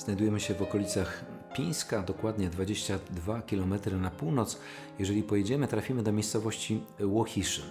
Znajdujemy się w okolicach Pińska, dokładnie 22 km na północ. Jeżeli pojedziemy, trafimy do miejscowości Łochiszyn.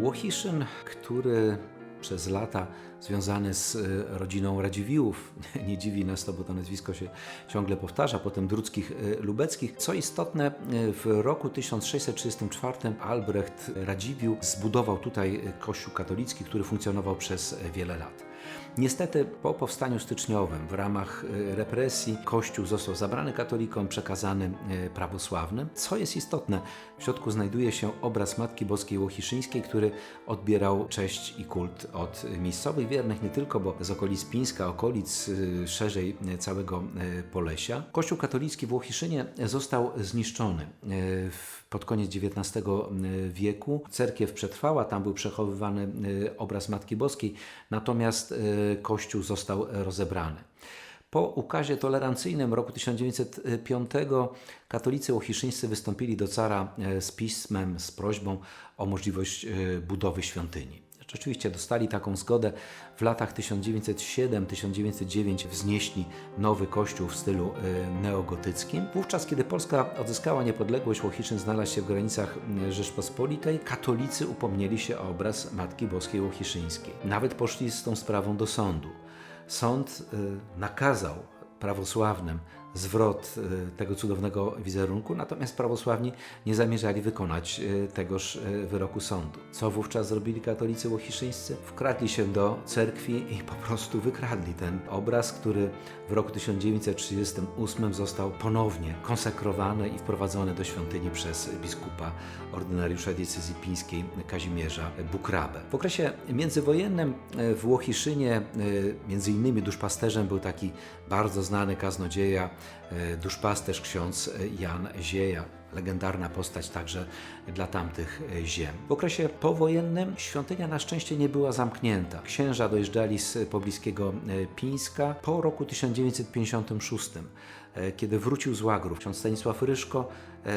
Łochiszyn, który przez lata związany z e, rodziną Radziwiłłów, nie dziwi nas to, bo to nazwisko się ciągle powtarza, potem Druckich e, Lubeckich. Co istotne, e, w roku 1634 Albrecht Radziwiłł zbudował tutaj kościół katolicki, który funkcjonował przez wiele lat. Niestety po powstaniu styczniowym w ramach e, represji Kościół został zabrany katolikom, przekazany e, prawosławnym. Co jest istotne, w środku znajduje się obraz Matki Boskiej Łochiszyńskiej, który odbierał cześć i kult od miejscowych wiernych, nie tylko, bo z okolic Pińska, okolic e, szerzej całego Polesia. Kościół katolicki w Łochiszynie został zniszczony pod koniec XIX wieku. Cerkiew przetrwała, tam był przechowywany obraz Matki Boskiej, natomiast kościół został rozebrany. Po ukazie tolerancyjnym roku 1905 katolicy łochiszyńscy wystąpili do cara z pismem, z prośbą o możliwość budowy świątyni. Rzeczywiście dostali taką zgodę. W latach 1907-1909 wznieśli nowy kościół w stylu y, neogotyckim. Wówczas, kiedy Polska odzyskała niepodległość, Łochiszyn znalazł się w granicach y, Rzeczpospolitej, katolicy upomnieli się o obraz Matki Boskiej Łochiszyńskiej. Nawet poszli z tą sprawą do sądu. Sąd y, nakazał prawosławnym zwrot y, tego cudownego wizerunku, natomiast prawosławni nie zamierzali wykonać y, tegoż y, wyroku sądu. Co wówczas zrobili katolicy łochiszyńscy? Wkradli się do cerkwi i po prostu wykradli ten obraz, który w roku 1938 został ponownie konsekrowany i wprowadzony do świątyni przez biskupa ordynariusza diecezji pińskiej Kazimierza Bukrabę. W okresie międzywojennym w Łochiszynie między innymi duszpasterzem był taki bardzo znany kaznodzieja duszpasterz ksiądz Jan Zieja, legendarna postać także dla tamtych e, ziem. W okresie powojennym świątynia na szczęście nie była zamknięta. Księża dojeżdżali z pobliskiego e, Pińska po roku 1956, kiedy wrócił z Łagrów. Ksiądz Stanisław Ryszko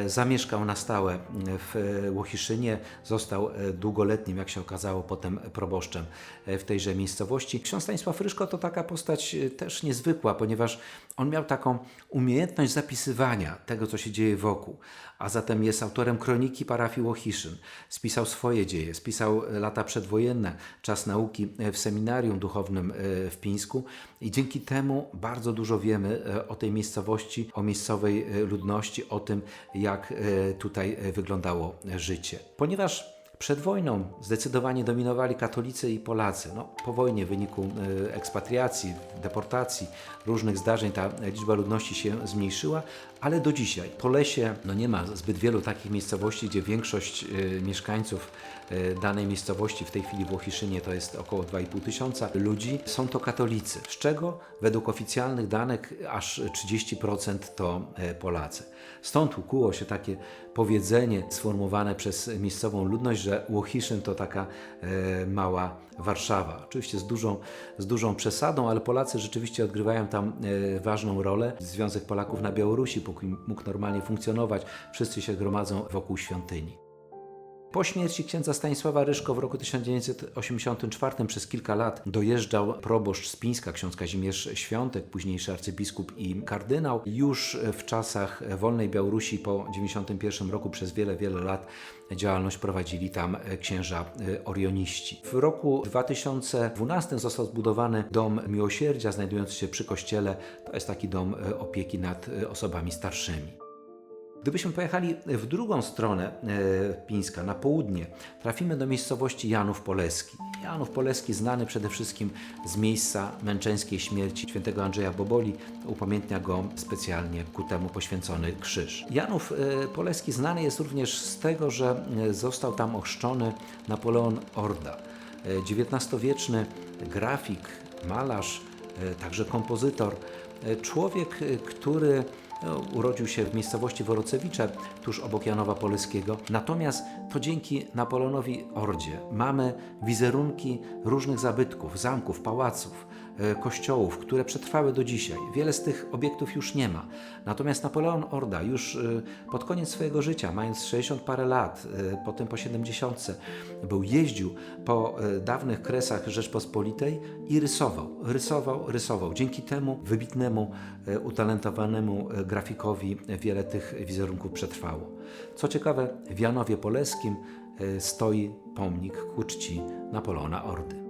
zamieszkał na stałe w Łochiszynie, został długoletnim, jak się okazało, potem proboszczem w tejże miejscowości. Ksiądz Stanisław Ryszko to taka postać też niezwykła, ponieważ on miał taką umiejętność zapisywania tego, co się dzieje wokół, a zatem jest autorem kroniki parafii Łochiszyn. Spisał swoje dzieje, spisał lata przedwojenne, czas nauki w seminarium duchownym e, w Pińsku i dzięki temu bardzo dużo wiemy e, o tej miejscowości, o miejscowej e, ludności, o tym, jak tutaj wyglądało życie. Ponieważ przed wojną zdecydowanie dominowali katolicy i Polacy. No, po wojnie w wyniku e, ekspatriacji, deportacji, różnych zdarzeń ta liczba ludności się zmniejszyła, ale do dzisiaj po lesie no nie ma zbyt wielu takich miejscowości, gdzie większość e, mieszkańców e, danej miejscowości, w tej chwili w Łochiszynie to jest około 2,5 tysiąca ludzi, są to katolicy, z czego według oficjalnych danych aż 30% to Polacy. Stąd ukuło się takie powiedzenie sformułowane przez miejscową ludność, że Łochiszyn to taka e, mała Warszawa. Oczywiście z dużą, z dużą przesadą, ale Polacy rzeczywiście odgrywają tam e, ważną rolę. Związek Polaków na Białorusi, mógł normalnie funkcjonować, wszyscy się gromadzą wokół świątyni. Po śmierci księdza Stanisława Ryszko w roku 1984 przez kilka lat dojeżdżał proboszcz z Pińska, ksiądz Kazimierz Świątek, późniejszy arcybiskup i kardynał. Już w czasach wolnej Białorusi po 1991 roku przez wiele, wiele lat działalność prowadzili tam księża orioniści. W roku 2012 został zbudowany Dom Miłosierdzia, znajdujący się przy kościele. To jest taki dom opieki nad osobami starszymi. Gdybyśmy pojechali w drugą stronę e, Pińska, na południe, trafimy do miejscowości Janów Poleski. Janów Poleski znany przede wszystkim z miejsca męczeńskiej śmierci świętego Andrzeja Boboli, upamiętnia go specjalnie ku temu poświęcony krzyż. Janów e, Poleski znany jest również z tego, że e, został tam ochrzczony Napoleon Orda, XIX-wieczny grafik, malarz, także kompozytor, człowiek, który urodził się w miejscowości Worocewicze, tuż obok Janowa Poleskiego. Natomiast to dzięki Napoleonowi Ordzie mamy wizerunki różnych zabytków, zamków, pałaców, e, kościołów, które przetrwały do dzisiaj. Wiele z tych obiektów już nie ma. Natomiast Napoleon Orda już e, pod koniec swojego życia, mając 60 parę lat, e, potem po 70, był jeździł po e, dawnych kresach Rzeczpospolitej i rysował, rysował, rysował. Dzięki temu wybitnemu, e, utalentowanemu e, grafikowi wiele tych wizerunków przetrwało. Co ciekawe, w Janowie Poleskim e, stoi pomnik ku czci Napoleona Ordy.